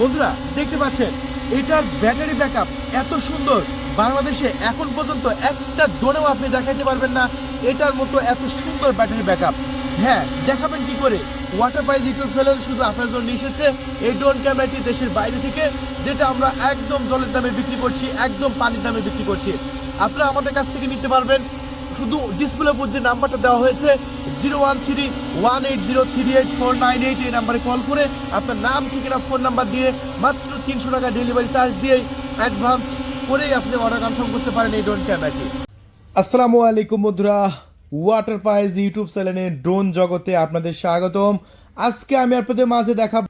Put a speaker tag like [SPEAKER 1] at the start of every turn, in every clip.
[SPEAKER 1] বন্ধুরা, দেখতে পাচ্ছেন, এটার ব্যাটারি ব্যাকআপ এত সুন্দর। বাংলাদেশে এখন পর্যন্ত একটা ড্রোনেও আপনি দেখাইতে পারবেন না, এটার মতো এত সুন্দর ব্যাটারি ব্যাকআপ। হ্যাঁ দেখাবেন কি করে? ওয়াটার পাইজ ইউটিউব চ্যানেল শুধু আপনার জন্য এসেছে, এই ড্রোন ক্যামেরাটি দেশের বাইরে থেকে, যেটা আমরা একদম জলের দামে বিক্রি করছি, একদম পানির দামে বিক্রি করছি। আপনারা আমাদের কাছ থেকে নিতে পারবেন শুধু ডিসপ্লে উপর যে নাম্বারটা দেওয়া হয়েছে zero one three one eight zero three eight four nine eight এই নাম্বারে কল করে আপনার নাম, ঠিকানা ফোন নাম্বার দিয়ে মাত্র তিনশো টাকা ডেলিভারি চার্জ দিয়ে অ্যাডভান্স করেই আপনি অর্ডার কনফার্ম করতে পারেন এই ড্রোন ক্যামেরাটি আসসালামু আলাইকুম বন্ধুরা ওয়াটার পাইজ ইউটিউব চ্যানেলে ড্রোন জগতে আপনাদের স্বাগতম। আজকে আমি আপনাদের মাঝে দেখাবো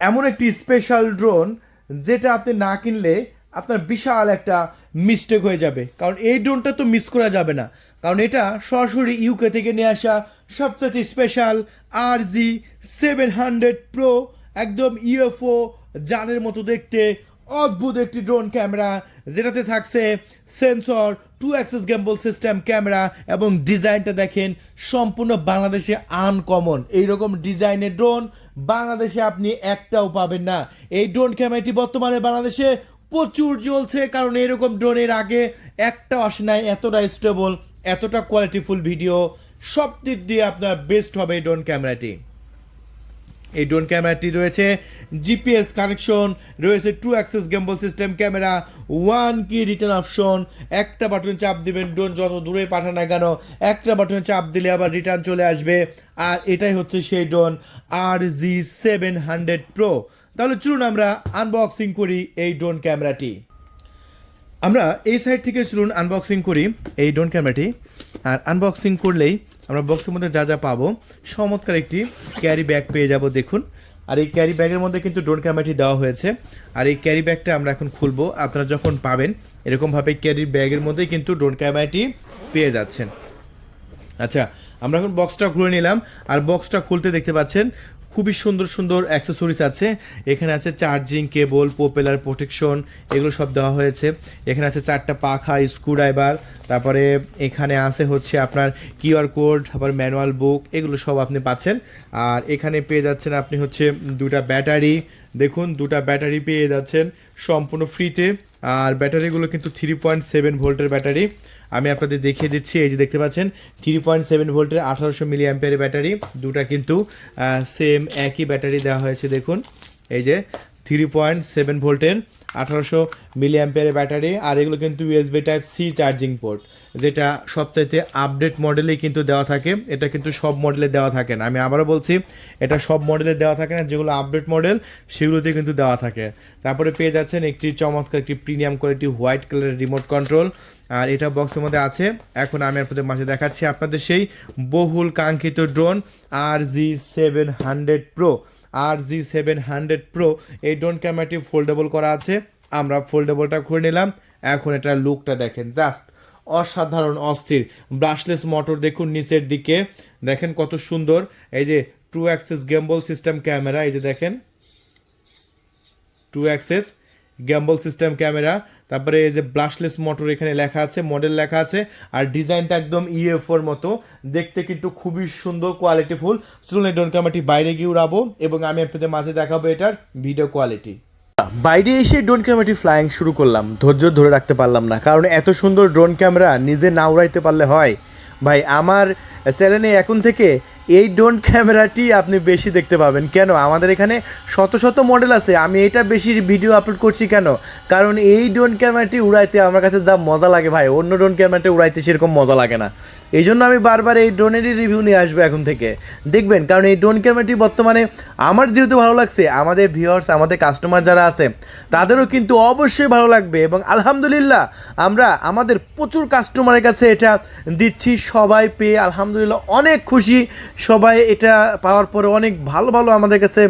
[SPEAKER 1] এমন একটি স্পেশাল ড্রোন যেটা আপনি না কিনলে আপনার বিশাল একটা মিস্টেক হয়ে যাবে। কারণ এই ড্রোনটা তো মিস করা যাবে না। কারণ এটা সরাসরি ইউকে থেকে নিয়ে আসা সবচেয়ে special R G seven hundred pro একদম ইউএফও জানের মতো দেখতে, অদ্ভুত একটি ড্রোন ক্যামেরা যেটাতে থাকছে sensor two axis gimbal system camera এবং ডিজাইনটা দেখেন সম্পূর্ণ বাংলাদেশে আনকমন এইরকম ডিজাইনের ড্রোন বাংলাদেশে আপনি একটাও পাবেন না। এই ড্রোন ক্যামেরাটি বর্তমানে বাংলাদেশে প্রচুর চলছে কারণ এরকম ড্রোনের আগে একটাও আসে নাই এতটা স্টেবল এতটা কোয়ালিটিফুল ভিডিও সব দিক দিয়ে আপনার বেস্ট হবে এই ড্রোন ক্যামেরাটি এই ড্রোন ক্যামেরাটি রয়েছে জিপিএস কানেকশন রয়েছে two axis gimbal system camera one key return option একটা বাটন চাপ দিবেন ড্রোন যত দূরে পাঠান না কেন, একটা বাটনে চাপ দিলে আবার রিটার্ন চলে আসবে। আর এটাই হচ্ছে সেই drone R G seven hundred pro তাহলে চলুন আমরা আনবক্সিং করি এই ড্রোন ক্যামেরাটি আমরা এই সাইড থেকে চলুন আনবক্সিং করি। এই ড্রোন ক্যামেরাটি আর আনবক্সিং করলেই আমরা বক্সের মধ্যে যা যা পাবো, চমৎকার একটি ক্যারি ব্যাগ পেয়ে যাব, দেখুন। আর এই ক্যারি ব্যাগের মধ্যে কিন্তু ড্রোন ক্যামেরাটি দেওয়া হয়েছে। আর এই ক্যারি ব্যাগটা আমরা এখন খুলবো। আপনারা যখন পাবেন, এরকমভাবে ক্যারি ব্যাগের মধ্যেই কিন্তু ড্রোন ক্যামেরাটি পেয়ে যাচ্ছেন। আচ্ছা আমরা এখন বক্সটা খুলে নিলাম। আর বক্সটা খুলতে দেখতে পাচ্ছেন খুবই সুন্দর সুন্দর অ্যাক্সেসরিজ আছে। এখানে আছে চার্জিং কেবল পোপেলার প্রোটেকশন এগুলো সব দেওয়া হয়েছে। এখানে আছে চারটা পাখা স্ক্রুড্রাইভার তারপরে এখানে আছে হচ্ছে আপনার কিউআর কোড তারপর ম্যানুয়াল বুক এগুলো সব আপনি পাচ্ছেন। আর এখানে পেয়ে যাচ্ছেন আপনি হচ্ছে দুটা ব্যাটারি। দেখুন দুটা ব্যাটারি পেয়ে যাচ্ছেন সম্পূর্ণ ফ্রিতে আর ব্যাটারিগুলো কিন্তু থ্রি পয়েন্ট সেভেন ভোল্টের ব্যাটারি। আমি আপনাদের দেখিয়ে দিচ্ছি, এই যে দেখতে পাচ্ছেন থ্রি পয়েন্ট সেভেন ভোল্টের আঠারোশো মিলি অ্যাম্পিয়ারের ব্যাটারি, দুটা কিন্তু সেম একই ব্যাটারি দেওয়া হয়েছে, দেখুন, এই যে থ্রি পয়েন্ট সেভেন ভোল্টের আঠারোশো মিলি অ্যাম্পিয়ারের ব্যাটারি, আর এগুলো কিন্তু USB type C charging port যেটা সবচাইতে আপডেট মডেলেই কিন্তু দেওয়া থাকে। এটা কিন্তু সব মডেলে দেওয়া থাকে না। আমি আবারও বলছি, এটা সব মডেলে দেওয়া থাকে না, যেগুলো আপডেট মডেল সেগুলোতে কিন্তু দেওয়া থাকে। তারপরে পেয়ে যাচ্ছেন একটি চমৎকার একটি প্রিমিয়াম কোয়ালিটি হোয়াইট কালারের রিমোট কন্ট্রোল আর এটা বক্সের মধ্যে আছে। এখন আমি আপনাদের মাঝে দেখাচ্ছি আপনাদের সেই বহুল কাঙ্ক্ষিত drone R G seven hundred pro R G seven hundred pro এই ড্রোন ক্যামেরাটি ফোল্ডেবল করা আছে। আমরা ফোল্ডেবলটা খুলে নিলাম। এখন এটার লুকটা দেখেন। জাস্ট অসাধারণ, অস্থির। ব্রাশলেস মোটর দেখুন নিচের দিকে। দেখেন কত সুন্দর। এই যে two axis gimbal system camera এই যে দেখেন। Two axis gimbal system camera তারপরে এই যে ব্লাশলেস মোটর এখানে লেখা আছে মডেল লেখা আছে, আর ডিজাইনটা একদম ইএফওর মতো। দেখতে কিন্তু খুবই সুন্দর কোয়ালিটিফুল চলুন এই ড্রোন ক্যামেরাটি বাইরে গিয়ে উড়াবো এবং আমি আপনাদের মাঝে দেখাবো এটার ভিডিও কোয়ালিটি বাইরে এসে ড্রোন ক্যামেরাটি ফ্লাইং শুরু করলাম। ধৈর্য ধরে রাখতে পারলাম না। কারণ এত সুন্দর ড্রোন ক্যামেরা নিজে না উড়াইতে পারলে হয়। ভাই, আমার চ্যানেলে এখন থেকে এই ড্রোন ক্যামেরাটি আপনি বেশি দেখতে পাবেন। কেন? আমাদের এখানে শত শত মডেল আছে। আমি এটা বেশি ভিডিও আপলোড করছি কেন? কারণ এই ড্রোন ক্যামেরাটি উড়াইতে আমার কাছে যা মজা লাগে ভাই, অন্য ড্রোন ক্যামেরাটি উড়াইতে সেরকম মজা লাগে না। এই জন্য আমি বারবার এই ড্রোনেরই রিভিউ নিয়ে আসব এখন থেকে। দেখবেন, কারণ এই ড্রোন ক্যামেরাটি বর্তমানে আমার যেহেতু ভালো লাগছে, আমাদের ভিউয়ার্স আমাদের কাস্টমার যারা আছে, তাদেরও কিন্তু অবশ্যই ভালো লাগবে এবং আলহামদুলিল্লাহ আমরা আমাদের প্রচুর কাস্টমারের কাছে এটা দিচ্ছি। সবাই পেয়ে আলহামদুলিল্লাহ অনেক খুশি। সবাই এটা পাওয়ার পরে অনেক ভালো ভালো আমাদের কাছে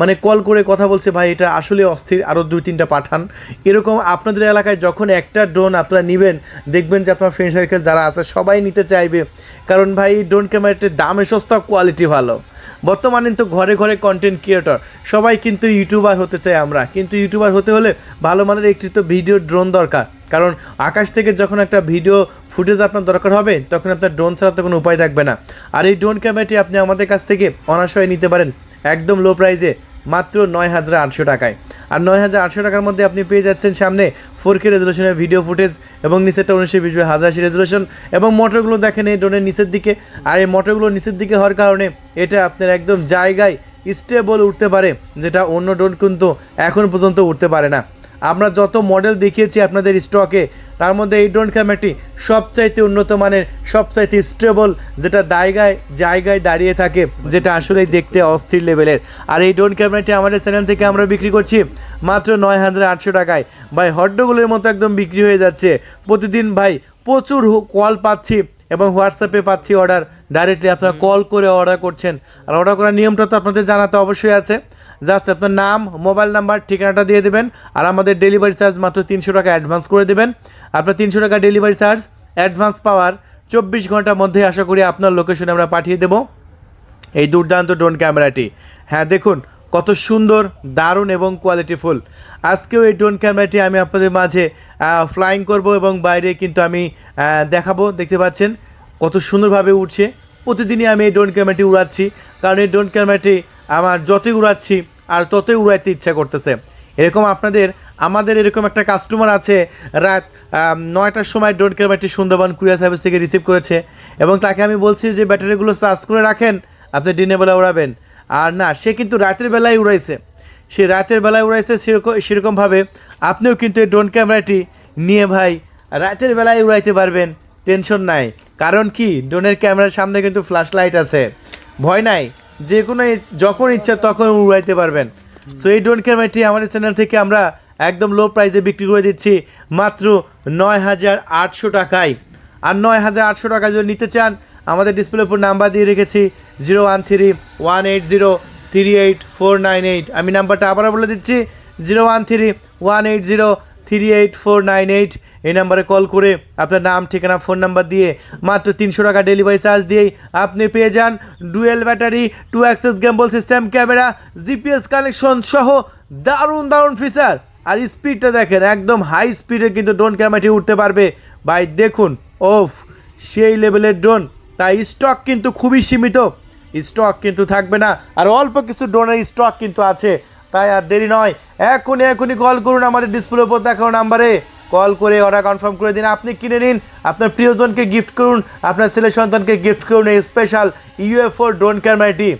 [SPEAKER 1] মানে কল করে কথা বলছে, ভাই, এটা আসলে অস্থির আরও দুই, তিনটা পাঠান। এরকম আপনাদের এলাকায় যখন একটা ড্রোন আপনারা নেবেন, দেখবেন যে আপনার ফ্রেন্ড সার্কেল যারা আছে, সবাই নিতে চাইবে। কারণ ভাই ড্রোন ক্যামেরাটির দামে সস্তা কোয়ালিটি ভালো। বর্তমানে তো ঘরে ঘরে কন্টেন্ট ক্রিয়েটর সবাই কিন্তু ইউটিউবার হতে চাই আমরা। কিন্তু ইউটিউবার হতে হলে ভালো মানের একটি তো ভিডিও ড্রোন দরকার। কারণ আকাশ থেকে যখন একটা ভিডিও ফুটেজ আপনার দরকার হবে, তখন আপনার ড্রোন ছাড়া তো কোনো উপায় থাকবে না। আর এই ড্রোন ক্যামেরাটি আপনি আমাদের কাছ থেকে অনাশয়ে নিতে পারেন। একদম লো প্রাইজে
[SPEAKER 2] মাত্র নয় হাজার আটশো টাকায়। আর নয় হাজার আটশো টাকার মধ্যে আপনি পেয়ে যাচ্ছেন সামনে ফোর কে রেজলিউশনের ভিডিও ফুটেজ এবং নিচেরটা উনিশশো বিশ হাজার আশি এবং মোটরগুলো দেখেন এই ড্রোনের নিচের দিকে। আর এই মোটরগুলো নিচের দিকে হওয়ার কারণে এটা আপনার একদম জায়গায় স্টেবল উঠতে পারে, যেটা অন্য ড্রোন কিন্তু এখন পর্যন্ত উঠতে পারে না। আমরা যত মডেল দেখিয়েছি আপনাদের স্টকে তার মধ্যে এই ড্রোন ক্যামেরাটি সবচাইতে উন্নত মানের, সবচাইতে স্টেবল যেটা জায়গায় জায়গায় দাঁড়িয়ে থাকে, যেটা আসলেই দেখতে অস্থির লেভেলের আর এই ড্রোন ক্যামেরাটি আমাদের চ্যানেল থেকে আমরা বিক্রি করছি মাত্র নয় হাজার আটশো টাকায়। ভাই হট্টগোলের মতো একদম বিক্রি হয়ে যাচ্ছে। প্রতিদিন ভাই, প্রচুর কল পাচ্ছি। এবং হোয়াটসঅ্যাপে পাচ্ছি অর্ডার। ডাইরেক্টলি আপনারা কল করে অর্ডার করছেন। আর অর্ডার করার নিয়মটা তো আপনাদের জানাতে অবশ্যই আছে। জাস্ট আপনার নাম মোবাইল নাম্বার ঠিকানাটা দিয়ে দেবেন। আর আমাদের ডেলিভারি চার্জ মাত্র তিনশো টাকা অ্যাডভান্স করে দেবেন। আপনার তিনশো টাকা ডেলিভারি চার্জ অ্যাডভান্স পাওয়ার চব্বিশ ঘণ্টার মধ্যে আশা করি আপনার লোকেশনে আমরা পাঠিয়ে দেবো। এই দুর্দান্ত ড্রোন ক্যামেরাটি হ্যাঁ দেখুন কত সুন্দর, দারুণ এবং কোয়ালিটিফুল আজকেও এই ড্রোন ক্যামেরাটি আমি আপনাদের মাঝে ফ্লাইং করব এবং বাইরে কিন্তু আমি দেখাবো। দেখতে পাচ্ছেন কত সুন্দরভাবে উঠছে প্রতিদিনই আমি এই ড্রোন ক্যামেরাটি উড়াচ্ছি। কারণ এই ড্রোন ক্যামেরাটি আমার যতই উড়াচ্ছি, আর ততই উড়াইতে ইচ্ছা করতেছে। এরকম আপনাদের, আমাদের এরকম একটা কাস্টমার আছে, রাত নয়টার সময় ড্রোন ক্যামেরাটি সুন্দরবন কুরিয়ার সার্ভিস থেকে রিসিভ করেছে। এবং তাকে আমি বলছি যে, ব্যাটারিগুলো চার্জ করে রাখেন, আপনি দিনের বেলা উড়াবেন। আর না, সে কিন্তু রাতের বেলায় উড়াইছে। সে রাতের বেলায় উড়াইছে সেরকম সেরকমভাবে। আপনিও কিন্তু এই ড্রোন ক্যামেরাটি নিয়ে ভাই রাতের বেলায় উড়াইতে পারবেন, টেনশন নাই। কারণ কি? ড্রোনের ক্যামেরার সামনে কিন্তু ফ্ল্যাশ লাইট আছে। ভয় নাই, যে কোনো যখন ইচ্ছা তখন উড়াইতে পারবেন। সো এই ড্রোন ক্যামেরাটি আমাদের চ্যানেল থেকে আমরা একদম লো প্রাইসে বিক্রি করে দিচ্ছি, মাত্র নয় হাজার আটশো টাকায়। আর নয় হাজার আটশো টাকা যদি নিতে চান, আমাদের ডিসপ্লের উপর নাম্বার দিয়ে রেখেছি zero one three, one eight zero, three eight, four nine eight. আমি নাম্বারটা আবারও বলে দিচ্ছি, zero one three, one eight zero, three eight, four nine eight. এই নাম্বারে কল করে আপনার নাম, ঠিকানা, ফোন নাম্বার দিয়ে মাত্র তিনশো টাকা ডেলিভারি চার্জ দিয়েই আপনি পেয়ে যান dual battery, two axis gimbal system, camera, GPS connection সহ দারুণ দারুণ ফিচার আর স্পিডটা দেখেন, একদম হাই স্পিডে কিন্তু ড্রোন ক্যামেরাটি উঠতে পারবে। ভাই, দেখুন, ওফ, সেই লেভেলের ড্রোন তাই স্টক কিন্তু খুবই সীমিত। স্টক কিন্তু থাকবে না। আর অল্প কিছু ড্রোনের স্টক কিন্তু আছে। তাই আর দেরি নয়। এখনই এখনই কল করুন আমাদের ডিসপ্লের উপর দেখানো নাম্বারে। কল করে অর্ডার কনফার্ম করে দিন। আপনি কিনে নিন। আপনার প্রিয়জনকে গিফট করুন। আপনার ছেলে সন্তানকে গিফট করুন এই স্পেশাল ইউএফও ড্রোন ক্যামেরাটি।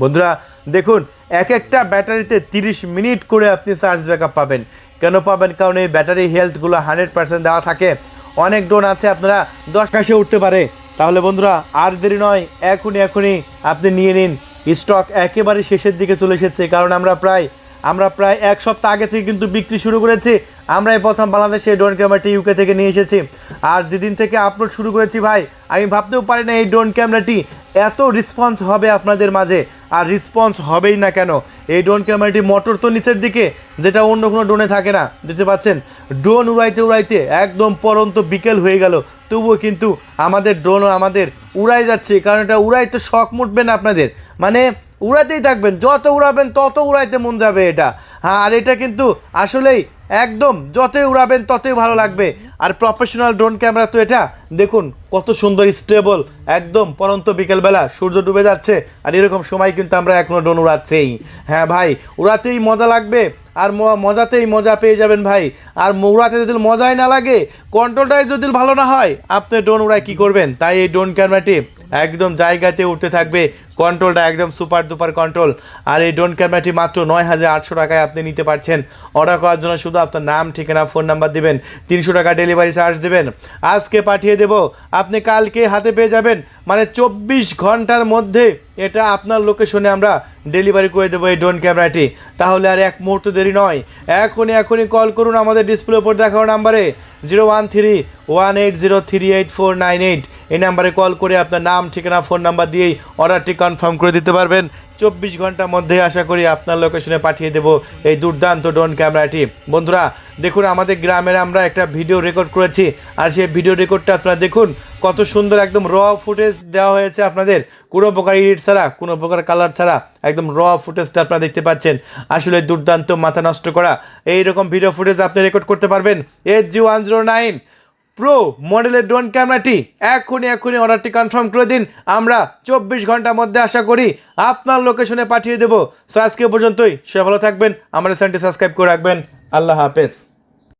[SPEAKER 2] বন্ধুরা, দেখুন, এক একটা ব্যাটারিতে তিরিশ মিনিট করে আপনি চার্জ ব্যাকআপ পাবেন। কেন পাবেন? কারণ এই ব্যাটারি হেলথগুলো হান্ড্রেড পার্সেন্ট দেওয়া থাকে। অনেক ড্রোন আছে, আপনারা দশ কাশে উঠতে পারে। তাহলে বন্ধুরা, আর দেরি নয়, এখনই এখনই আপনি নিয়ে নিন। স্টক একেবারে শেষের দিকে চলে এসেছে, কারণ আমরা প্রায় আমরা প্রায় এক সপ্তাহ আগে থেকে কিন্তু বিক্রি শুরু করেছি। আমরাই প্রথম বাংলাদেশে ড্রোন ক্যামেরাটি ইউকে থেকে নিয়ে এসেছি। আর যেদিন থেকে আপলোড শুরু করেছি ভাই, আমি ভাবতেও পারি না এই ড্রোন ক্যামেরাটি এত রেসপন্স হবে আপনাদের মাঝে। আর রেসপন্স হবেই না কেন? এই ড্রোন ক্যামেরাটি মোটর তো নিচের দিকে, যেটা অন্য কোনো ড্রোনে থাকে না। দেখতে পাচ্ছেন? ড্রোন উড়াইতে উড়াইতে একদম পরন্ত বিকেল হয়ে গেল। তবুও কিন্তু আমাদের ড্রোনও আমাদের উড়াই যাচ্ছে, কারণ এটা উড়াই তো শখ মুটবে না আপনাদের। মানে উড়াতেই থাকবেন, যত উড়াবেন তত উড়াইতে মন যাবে এটা। হ্যাঁ আর এটা কিন্তু আসলেই একদম যতই উড়াবেন ততই ভালো লাগবে। আর প্রফেশনাল ড্রোন ক্যামেরা তো এটা, দেখুন কত সুন্দর স্টেবল একদম পরন্ত বিকেলবেলা সূর্য ডুবে যাচ্ছে, আর এরকম সময় কিন্তু আমরা এখনও ড্রোন উড়াচ্ছেই। হ্যাঁ ভাই, উড়াতেই মজা লাগবে। আর মজাতেই মজা পেয়ে যাবেন ভাই। আর মৌড়াতে যদি মজাই না লাগে কন্ট্রোলটাই যদি ভালো না হয়, আপনি ড্রোন উড়ায় কী করবেন? তাই এই ড্রোন ক্যামেরাটি একদম জায়গাতে উঠতে থাকবে। কন্ট্রোলটা একদম সুপার দুপার কন্ট্রোল আর এই ড্রোন ক্যামেরাটি মাত্র নয় হাজার আটশো টাকায় আপনি নিতে পারছেন। অর্ডার করার জন্য শুধু আপনার নাম, ঠিকানা ফোন নাম্বার দিবেন। তিনশো টাকা ডেলিভারি চার্জ দেবেন। আজকে পাঠিয়ে দেব। আপনি কালকে হাতে পেয়ে যাবেন। মানে চব্বিশ ঘণ্টার মধ্যে এটা আপনার লোকেশনে আমরা ডেলিভারি করে দেবো এই ড্রোন ক্যামেরাটি তাহলে আর এক মুহূর্ত দেরি নয়। এখনই এখনই কল করুন আমাদের ডিসপ্লে উপর দেখানো নাম্বারে zero one three one eight zero three eight four nine eight এই নাম্বারে কল করে আপনার নাম, ঠিকানা, ফোন নাম্বার দিয়েই অর্ডারটি কনফার্ম করে দিতে পারবেন। চব্বিশ ঘণ্টার মধ্যে আশা করি আপনার লোকেশনে পাঠিয়ে দেবো এই দুর্দান্ত ড্রোন ক্যামেরাটি। বন্ধুরা, দেখুন, আমাদের গ্রামের আমরা একটা ভিডিও রেকর্ড করেছি, আর সেই ভিডিও রেকর্ডটা আপনারা দেখুন, কত সুন্দর একদম র ফুটেজ দেওয়া হয়েছে আপনাদের। কোনো প্রকার এডিট ছাড়া, কোনো প্রকার কালার ছাড়া একদম র ফুটেজটা আপনারা দেখতে পাচ্ছেন। আসলে দুর্দান্ত, মাথা নষ্ট করা। এই রকম ভিডিও ফুটেজ আপনি রেকর্ড করতে পারবেন। Eight G one zero nine pro মডেলের ড্রোন ক্যামেরাটি এখনই এখনই অর্ডারটি কনফার্ম করে দিন। আমরা চব্বিশ ঘণ্টার মধ্যে আশা করি আপনার লোকেশনে পাঠিয়ে দেবো। সো আজকে পর্যন্তই। সে ভালো থাকবেন। আমাদের চ্যানেলটি সাবস্ক্রাইব করে রাখবেন। আল্লাহ হাফেজ।